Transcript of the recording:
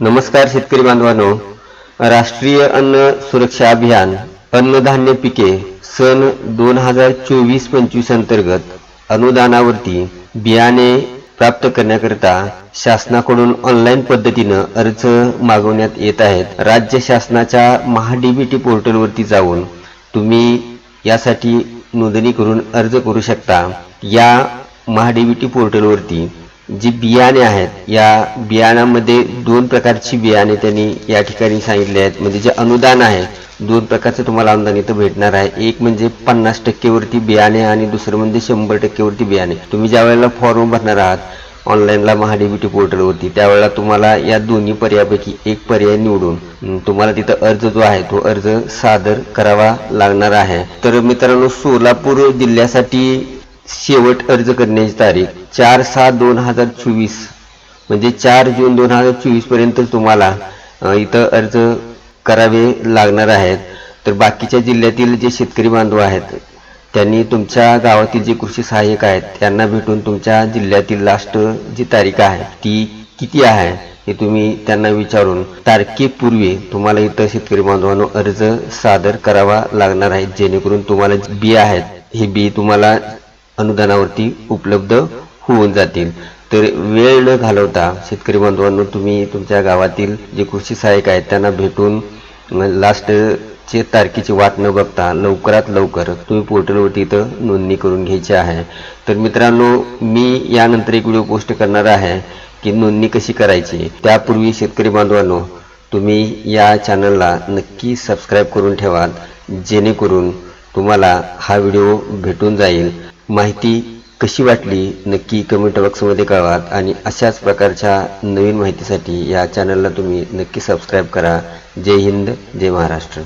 नमस्कार शेतकरी बांधवांनो. राष्ट्रीय अन्न सुरक्षा अभियान अन्नधान्य पिके सन दोन हजार चोवीस पंचवीस अंतर्गत अनुदानावरती बियाणे प्राप्त करण्याकरिता शासनाकडून ऑनलाईन पद्धतीनं अर्ज मागवण्यात येत आहेत. राज्य शासनाच्या महाडीबीटी पोर्टलवरती जाऊन तुम्ही यासाठी नोंदणी करून अर्ज करू शकता. या महाडीबीटी पोर्टलवरती जी बियाणे आहेत या बियाणामध्ये दोन प्रकारची बियाणे त्यांनी या ठिकाणी सांगितले आहेत. म्हणजे जे अनुदान आहे दोन प्रकारचं तुम्हाला अनुदान इथं भेटणार आहे. एक म्हणजे पन्नास टक्केवरती बियाणे आणि दुसरं म्हणजे शंभर टक्केवरती बियाणे. तुम्ही ज्या वेळेला फॉर्म भरणार आहात ऑनलाईनला महाडीबीटी पोर्टलवरती त्यावेळेला तुम्हाला या दोन्ही पर्यायापैकी एक पर्याय निवडून तुम्हाला तिथं अर्ज जो आहे तो अर्ज सादर करावा लागणार आहे. तर मित्रांनो सोलापूर जिल्ह्यासाठी शेवट अर्ज करण्याची तारीख चार सहा दोन हजार चोवीस. म्हणजे चार जून दोन हजार चोवीसपर्यंत तुम्हाला इथं अर्ज करावे लागणार आहेत. तर बाकीच्या जिल्ह्यातील जे शेतकरी बांधव आहेत त्यांनी तुमच्या गावातील जे कृषी सहाय्यक आहेत त्यांना भेटून तुमच्या जिल्ह्यातील लास्ट जी तारीख आहे ती किती आहे हे तुम्ही त्यांना विचारून तारखेपूर्वी तुम्हाला इथं शेतकरी बांधवांनो अर्ज सादर करावा लागणार आहे. जेणेकरून तुम्हाला बी आहेत हे बी तुम्हाला अनुदानावरती उपलब्ध होऊन जातील. तर वेळ न घालवता शेतकरी बांधवांनो तुम्ही तुमच्या गावातील जे कृषी सहाय्यक आहेत त्यांना भेटून लास्टचे तारखेची वाट न बघता लवकरात लवकर तुम्ही पोर्टलवरती इथं नोंदणी करून घ्यायची आहे. तर मित्रांनो मी यानंतर एक व्हिडिओ पोस्ट करणार आहे की नोंदणी कशी करायची. त्यापूर्वी शेतकरी बांधवांनो तुम्ही या चॅनलला नक्की सबस्क्राईब करून ठेवा जेणेकरून तुम्हाला हा व्हिडिओ भेटून जाईल. माहिती कशी वाटली नक्की कमेंट बॉक्समध्ये कळवात आणि अशाच प्रकारच्या नवीन माहितीसाठी या चॅनलला तुम्ही नक्की सबस्क्राईब करा. जय हिंद जय महाराष्ट्र.